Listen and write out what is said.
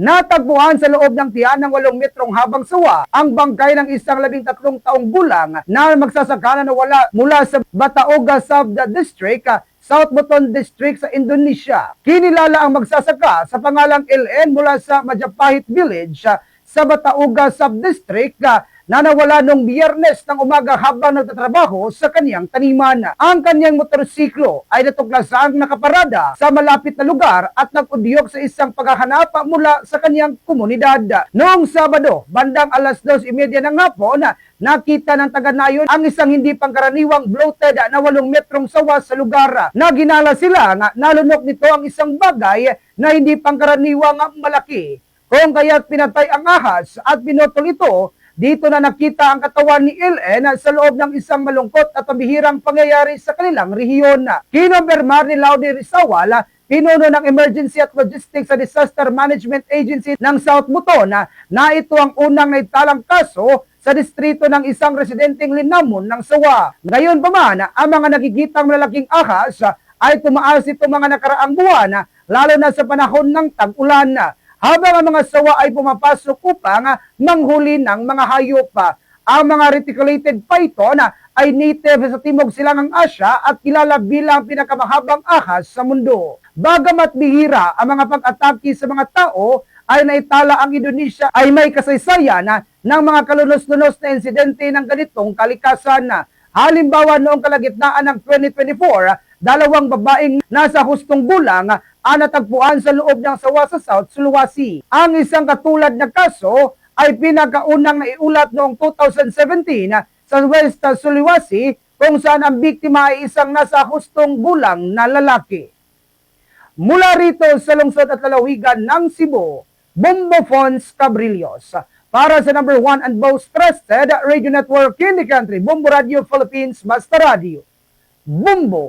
Natagpuan sa loob ng tiyan ng 8 metrong habang sawa ang bangkay ng isang 13 taong gulang na magsasaka na nawala mula sa Bataoga Sub-District South Buton District sa Indonesia. Kinilala ang magsasaka sa pangalang LN mula sa Majapahit Village sa Bataoga Sub-District na nawala nung biyernes ng umaga habang nagtatrabaho sa kaniyang taniman. Ang kaniyang motorsiklo ay natuklasang nakaparada sa malapit na lugar at nag-udyok sa isang paghahanap mula sa kaniyang komunidad. Noong Sabado, bandang alas 2.30 ng hapon, nakita ng taga-nayon ang isang hindi pangkaraniwang bloated na 8 metrong sawa sa lugar. Naginala sila nga nalunok nito ang isang bagay na hindi pangkaraniwang malaki. Kung kaya't pinatay ang ahas at pinutol ito, dito na nakita ang katawan ni LN sa loob ng isang malungkot at pambihirang pangyayari sa kanilang rehiyon. Kinombermar ni Laude Rizawal, pinuno ng Emergency at Logistics sa Disaster Management Agency ng South Buton na ito ang unang naitalang kaso sa distrito ng isang residenteng linamon ng Sawa. Ngayon pa man, ang mga nakikitang malalaking ahas ay tumaas ito mga nakaraang buwan, lalo na sa panahon ng tag-ulan habang ang mga sawa ay pumapasok upang manghuli ng mga hayop. Ang mga reticulated python ay native sa Timog Silangang Asya at kilala bilang pinakamahabang ahas sa mundo. Bagamat bihira ang mga pag-atake sa mga tao, ay naitala ang Indonesia ay may kasaysayan na ng mga kalunos-lunos na insidente ng ganitong kalikasan. Halimbawa noong kalagitnaan ng 2024, dalawang babaeng nasa hustong gulang ang natagpuan sa loob ng sawa sa South Sulawesi. Ang isang katulad na kaso ay pinakaunang naiulat noong 2017 sa West Sulawesi kung saan ang biktima ay isang nasa hustong gulang na lalaki. Mula rito sa lungsod at lalawigan ng Cebu, Bombo Fons Cabrillos. Para sa number one and most trusted radio network in the country, Bombo Radio Philippines, Basta Radio. Bombo!